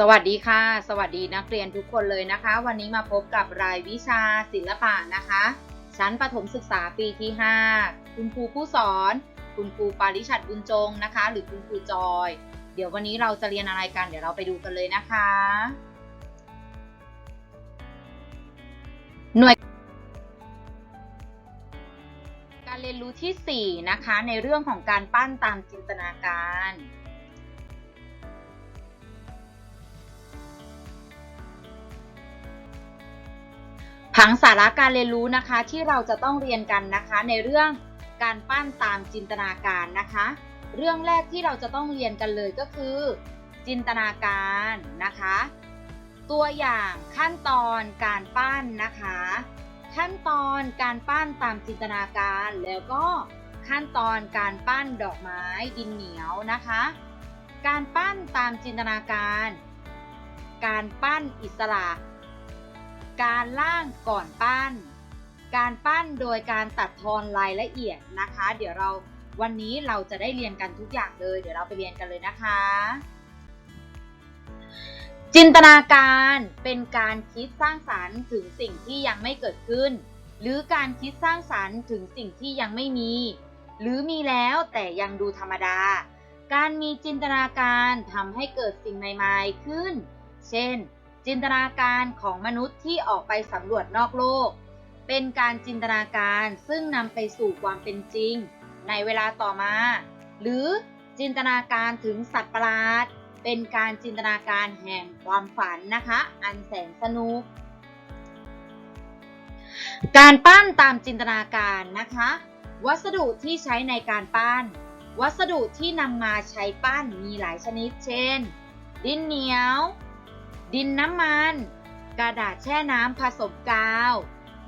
สวัสดีค่ะ สวัสดีนักเรียนทุกคนเลยนะคะ วันนี้มาพบกับรายวิชาศิลปะนะคะ ชั้นประถมศึกษาปีที่ 5 คุณครูผู้สอน คุณครูปาริชัดบุญจงนะคะ หรือคุณครูจอย เดี๋ยววันนี้เราจะเรียนอะไรกันเดี๋ยวเราไปดูกันเลยนะคะ หน่วย การเรียนรู้ที่ 4 นะคะ ในเรื่องของการปั้นตามจินตนาการ ผังสาระการเรียนรู้นะคะที่เราจะต้องเรียนกันนะคะในเรื่องการปั้นตามจินตนาการนะคะ เรื่องแรกที่เราจะต้องเรียนกันเลยก็คือ จินตนาการนะคะ ตัวอย่างขั้นตอนการปั้นนะคะ ขั้นตอนการปั้นตามจินตนาการ แล้วก็ขั้นตอนการปั้นดอกไม้ดินเหนียวนะคะ การปั้นตามจินตนาการ การปั้นอิสระ การล่างก่อนปั้น การปั้นโดยการตัดทอนรายละเอียดนะคะ เดี๋ยวเราวันนี้เราจะได้เรียนกันทุกอย่างเลย เดี๋ยวเราไปเรียนกันเลยนะคะ จินตนาการเป็นการคิดสร้างสรรค์ถึงสิ่งที่ยังไม่เกิดขึ้น หรือการคิดสร้างสรรค์ถึงสิ่งที่ยังไม่มี หรือมีแล้วแต่ยังดูธรรมดา การมีจินตนาการทำให้เกิดสิ่งใหม่ ๆ ขึ้น เช่น จินตนาการของมนุษย์ที่ออกไปสำรวจนอกโลก เป็นการจินตนาการซึ่งนำไปสู่ความเป็นจริง ในเวลาต่อมา หรือจินตนาการถึงสัตว์ประหลาด เป็นการจินตนาการแห่งความฝันนะคะ อันแสนสนุก การปั้นตามจินตนาการนะคะ วัสดุที่ใช้ในการปั้น วัสดุที่นำมาใช้ปั้นมีหลายชนิด เช่น ดินเหนียว ดินน้ำมัน กระดาษแช่น้ำผสมกาว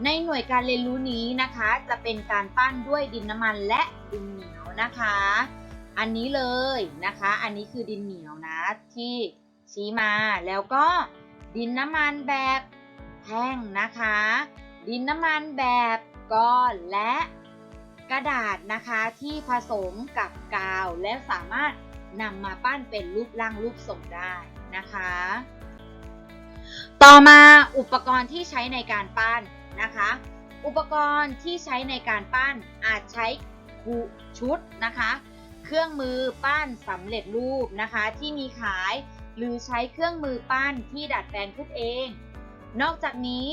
ในหน่วยการเรียนรู้นี้นะคะ จะเป็นการปั้นด้วยดินน้ำมันและดินเหนียวนะคะ อันนี้เลยนะคะ อันนี้คือดินเหนียวนะที่ชี้มาแล้วก็ดินน้ำมันแบบแท่งนะคะ ดินน้ำมันแบบก้อนและกระดาษนะคะที่ผสมกับกาว และสามารถนำมาปั้นเป็นรูปร่างรูปทรงได้นะคะ ต่อมาอุปกรณ์ที่ใช้ในการปั้นนะคะ อุปกรณ์ที่ใช้ในการปั้นอาจใช้คูชุดนะคะ เครื่องมือปั้นสำเร็จรูปนะคะ ที่มีขายหรือใช้เครื่องมือปั้นที่ดัดแปลงขึ้นเอง นอกจากนี้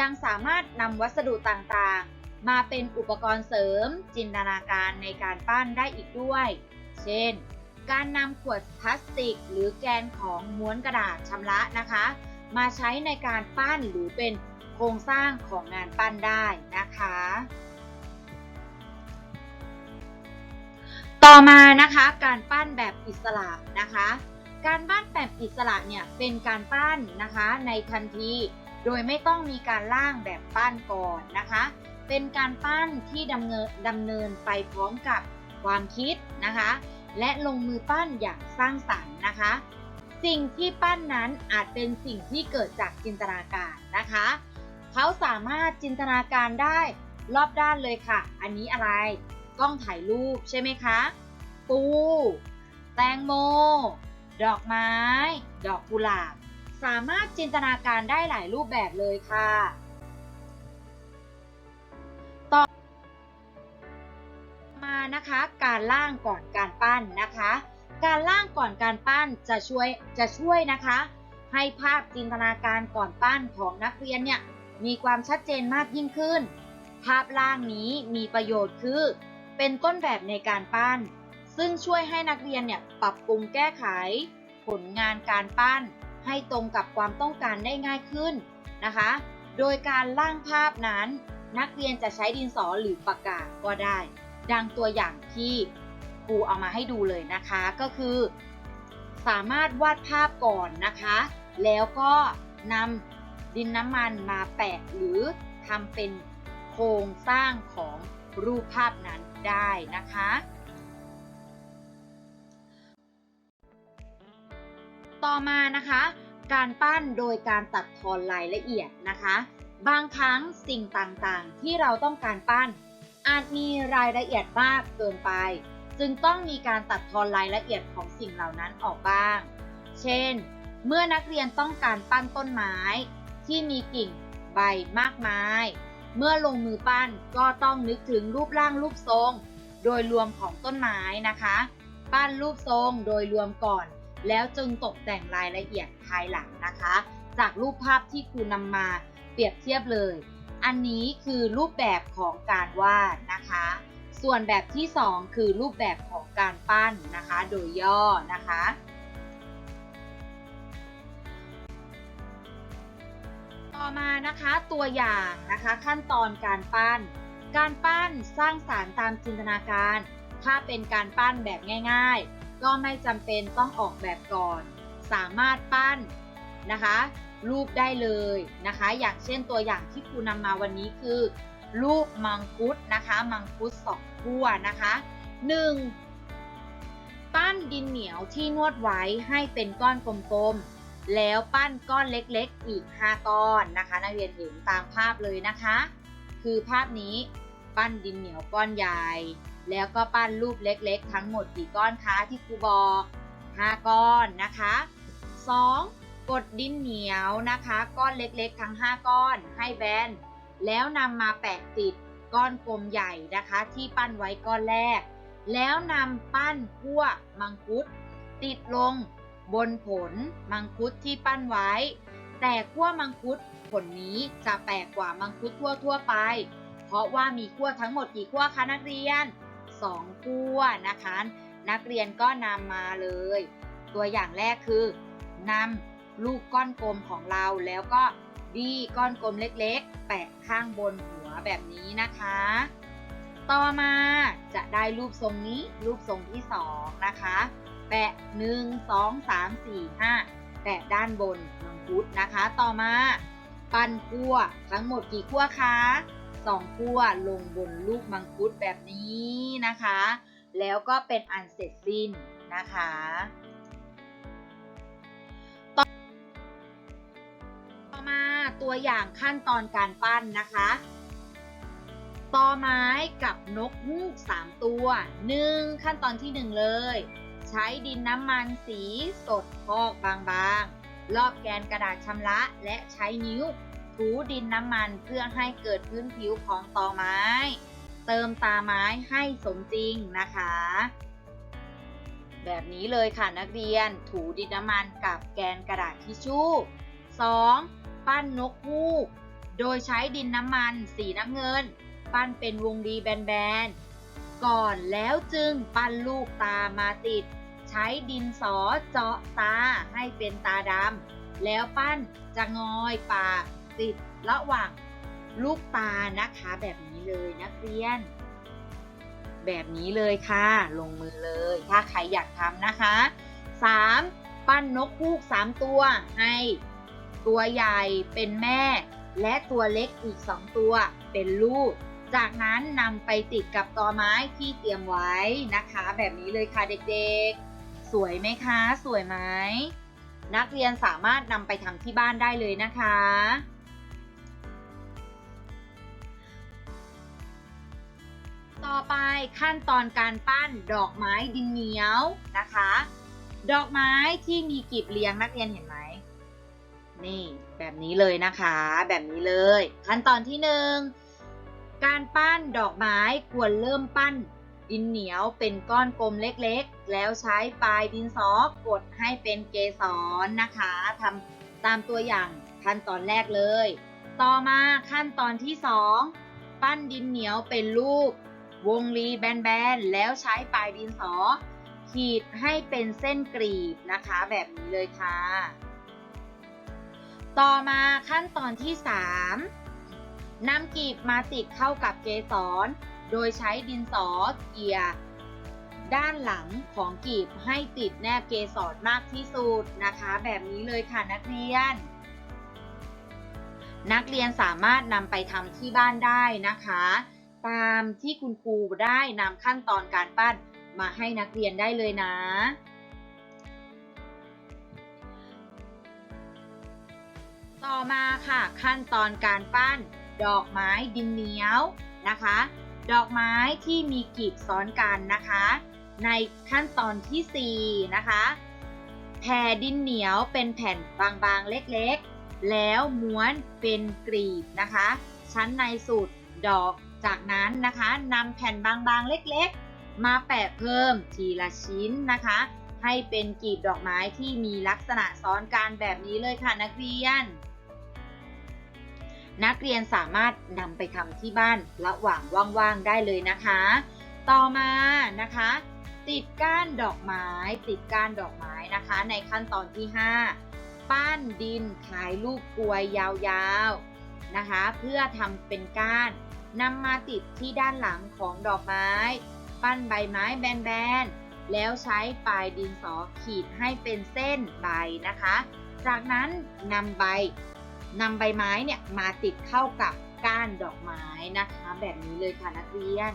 ยังสามารถนำวัสดุต่างๆ มาเป็นอุปกรณ์เสริมจินตนาการในการปั้นได้อีกด้วย เช่น การนำขวดพลาสติก หรือแกนของม้วนกระดาษชำระนะคะ มาใช้ในการปั้นหรือเป็นโครงสร้างของงานปั้นได้นะคะ ต่อมานะคะการปั้นแบบอิสระนะคะ การปั้นแบบอิสระเนี่ยเป็นการปั้นนะคะในทันทีโดยไม่ต้องมีการล่างแบบปั้นก่อนนะคะ เป็นการปั้นที่ดำเนินดำเนินไปพร้อมกับความคิดนะคะ และลงมือปั้นอย่างสร้างสรรค์นะคะ สิ่งที่ปั้นนั้นอาจเป็นสิ่งที่เกิดจากจินตนาการนะคะ เขาสามารถจินตนาการได้รอบด้านเลยค่ะ อันนี้อะไร กล้องถ่ายรูปใช่ไหมคะ ปู แตงโม ดอกไม้ ดอกกุหลาบ สามารถจินตนาการได้หลายรูปแบบเลยค่ะต่อมานะคะการล่างก่อนการปั้นนะคะ การล่างก่อนการปั้นจะช่วยจะช่วยนะคะ ให้ภาพจินตนาการก่อนปั้นของนักเรียนเนี่ยมีความชัดเจนมากยิ่งขึ้น ภาพล่างนี้มีประโยชน์คือ เป็นต้นแบบในการปั้น ซึ่งช่วยให้นักเรียนเนี่ยปรับปรุงแก้ไข ผลงานการปั้น ให้ตรงกับความต้องการได้ง่ายขึ้นนะคะ โดยการล่างภาพนั้น นักเรียนจะใช้ดินสอหรือปากกาก็ได้ ดังตัวอย่างที่ ครูเอามาให้ดูเลยนะคะ ก็คือ สามารถวาดภาพก่อนนะคะ แล้วก็นำดินน้ำมันมาแปะหรือทำเป็นโครงสร้างของรูปภาพนั้นได้นะคะต่อมานะคะ การปั้นโดยการตัดทอนรายละเอียดนะคะ บางครั้งสิ่งต่างๆ ที่เราต้องการปั้น อาจมีรายละเอียดมากเกินไป จึงต้องมีการตัดทอนรายละเอียดของสิ่งเหล่านั้นออกบ้าง เช่น เมื่อนักเรียนต้องการปั้นต้นไม้ ที่มีกิ่งใบมากมาย เมื่อลงมือปั้นก็ต้องนึกถึงรูปร่างรูปทรง โดยรวมของต้นไม้นะคะ ปั้นรูปทรงโดยรวมก่อน แล้วจึงตกแต่งรายละเอียดภายหลังนะคะ จากรูปภาพที่ครูนำมาเปรียบเทียบเลย อันนี้คือรูปแบบของการวาดนะคะ ส่วนแบบที่ 2 คือรูปแบบของการปั้นนะคะ โดยย่อนะคะ ต่อมานะคะตัวอย่างนะคะขั้นตอนการปั้น การปั้นสร้างสารรค์ตามจินตนาการ ถ้าเป็นการปั้นแบบง่าย ๆ ก็ไม่จำเป็นต้องออกแบบก่อน สามารถปั้นนะคะ รูปได้เลยนะคะ อย่างเช่นตัวอย่างที่ครูนำมาวันนี้คือ รูปมังคุดนะคะมังคุดสองขั้วนะคะ 1. ปั้นดินเหนียวที่นวดไว้ให้เป็นก้อนกลมๆ แล้วปั้นก้อนเล็กๆ อีก 5 ก้อนนะคะ นักเรียนเห็นตามภาพเลยนะคะ คือภาพนี้ปั้นดินเหนียวก้อนใหญ่ แล้วก็ปั้นรูปเล็กๆ ทั้งหมดกี่ก้อนคะที่ครูบอก5 ก้อนนะคะ 2. กดดินเหนียวนะคะ ก้อนเล็กๆ ทั้ง 5 ก้อนให้แบน แล้วนำมาแปะติดก้อนกลมใหญ่นะคะที่ปั้นไว้ก้อนแรก แล้วนำปั้นขั้วมังคุด ติดลงบนผลมังคุดที่ปั้นไว้ แต่ขั้วมังคุดผลนี้จะแปลกกว่ามังคุดทั่วทั่วไป เพราะว่ามีขั้วทั้งหมดกี่ขั้วคะนักเรียน2ขั้วนะคะ นักเรียนก็นำมาเลย ตัวอย่างแรกคือนำลูกก้อนกลมของเราแล้วก็ ดีก้อนกลมเล็กๆ แปะข้างบนหัวแบบนี้นะคะ ต่อมาจะได้รูปทรงนี้รูปทรงที่สองนะคะ แปะ 1 2 3 4 5 แปะด้านบนมังคุดนะคะ ต่อมา ปั้นขั้วทั้งหมดกี่ขั้วคะสองขั้วลงบนลูกมังคุดแบบนี้นะคะ แล้วก็เป็นอันเสร็จสิ้นนะคะต่อมา ตัวอย่างขั้นตอนการปั้นนะคะตอไม้กับนกฮูก 3 ตัว 1. ขั้นตอนที่ 1 เลย ใช้ดินน้ำมันสีสดพอกบางๆ รอบแกนกระดาษชำระและใช้นิ้วถูดินน้ำมันเพื่อให้เกิดพื้นผิวของตอไม้ เติมตาไม้ให้สมจริงนะคะ แบบนี้เลยค่ะนักเรียนถูดินน้ำมันกับแกนกระดาษทิชชู่ 2. ปั้นนกฮูก โดยใช้ดินน้ำมันสีน้ำเงิน ปั้นเป็นวงรีแบนๆ ก่อนแล้วจึงปั้นลูกตามาติด ใช้ดินสอเจาะตาให้เป็นตาดำแล้วปั้นจะงอยปากติดระหว่างลูกตานะคะแบบนี้เลยนักเรียน แบบนี้เลยค่ะ ลงมือเลยถ้าใครอยากทำนะคะ 3. ปั้นนกฮูก 3 ตัวให้ ตัวใหญ่เป็นแม่ และตัวเล็กอีก 2 ตัวเป็นลูก จากนั้นนำไปติดกับตอไม้ที่เตรียมไว้นะคะ แบบนี้เลยค่ะเด็กๆ สวยไหมคะ สวยไหมนักเรียนสามารถนำไปทำที่บ้านได้เลยนะคะ ต่อไปขั้นตอนการปั้นดอกไม้ดินเหนียวนะคะ ดอกไม้ที่มีกลีบเลี้ยงนักเรียนเห็นไหม นี่แบบนี้เลยนะคะ แบบนี้เลย ขั้นตอนที่หนึ่งการปั้นดอกไม้ควรเริ่มปั้น ดินเหนียวเป็นก้อนกลมเล็กๆ แล้วใช้ปลายดินสอกดให้เป็นเกสรนะคะทำตามตัวอย่างขั้นตอนแรกเลย ต่อมาขั้นตอนที่สองปั้นดินเหนียวเป็นรูป วงรีแบนๆ แล้วใช้ปลายดินสอ ขีดให้เป็นเส้นกรีบนะคะ แบบนี้เลยค่ะ ต่อมาขั้นตอนที่ 3นำกีบมาติดเข้ากับเกสร โดยใช้ดินสอเกี่ยด้านหลังของกีบให้ติดแนบเกสรมากที่สุดนะคะ แบบนี้เลยค่ะนักเรียน นักเรียนสามารถนำไปทำที่บ้านได้นะคะ ตามที่คุณครูได้นำขั้นตอนการปั้นมาให้นักเรียนได้เลยนะ ต่อมาค่ะขั้นตอนการปั้น ดอกไม้ดินเหนียวนะคะ ดอกไม้ที่มีกลีบซ้อนกันนะคะ ในขั้นตอนที่4นะคะแผ่ดินเหนียวเป็นแผ่นบางๆเล็กๆ แล้วม้วนเป็นกรีบนะคะ ชั้นในสุดดอกจากนั้นนะคะนำแผ่นบางๆเล็กๆ มาแปะเพิ่มทีละชิ้นนะคะ ให้เป็นกลีบดอกไม้ที่มีลักษณะซ้อนกันแบบนี้เลยค่ะนักเรียน นักเรียนสามารถนำไปทำที่บ้านระหว่างว่างๆได้เลยนะคะ ต่อมานะคะ ติดก้านดอกไม้ ติดก้านดอกไม้นะคะ ในขั้นตอนที่ 5 ปั้นดินขายลูกกลวยยาวๆนะคะ เพื่อทำเป็นก้านนำมาติดที่ด้านหลังของดอกไม้ ปั้นใบไม้แบนๆ แล้วใช้ปลายดินสอขีดให้เป็นเส้นใบนะคะ จากนั้นนำใบ นำใบไม้เนี่ยมาติดเข้ากับก้านดอกไม้นะคะ แบบนี้เลยค่ะนักเรียน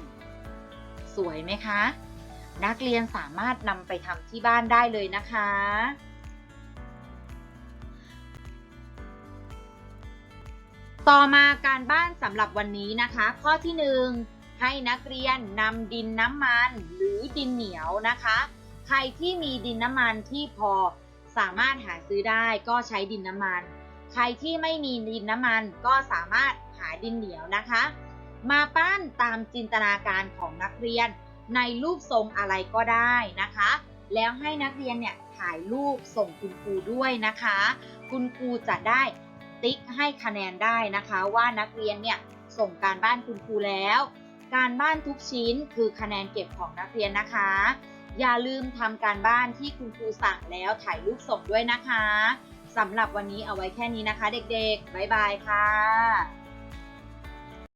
สวยไหมคะ นักเรียนสามารถนำไปทำที่บ้านได้เลยนะคะ ต่อมาการบ้านสำหรับวันนี้นะคะ ข้อที่หนึ่งให้นักเรียนนำดินน้ำมันหรือดินเหนียวนะคะ ใครที่มีดินน้ำมันที่พอสามารถหาซื้อได้ก็ใช้ดินน้ำมัน ใครที่ไม่มีดินน้ำมันก็สามารถหาดินเหนียวนะคะ มาปั้นตามจินตนาการของนักเรียนในรูปทรงอะไรก็ได้นะคะ แล้วให้นักเรียนเนี่ยถ่ายรูปส่งคุณครูด้วยนะคะ คุณครูจะได้ติ๊กให้คะแนนได้นะคะ ว่านักเรียนเนี่ยส่งการบ้านคุณครูแล้ว การบ้านทุกชิ้นคือคะแนนเก็บของนักเรียนนะคะ อย่าลืมทำการบ้านที่คุณครูสั่งแล้วถ่ายรูปส่งด้วยนะคะ สำหรับวันนี้เอาไว้แค่นี้นะคะ เด็กๆ บ๊ายบายค่ะ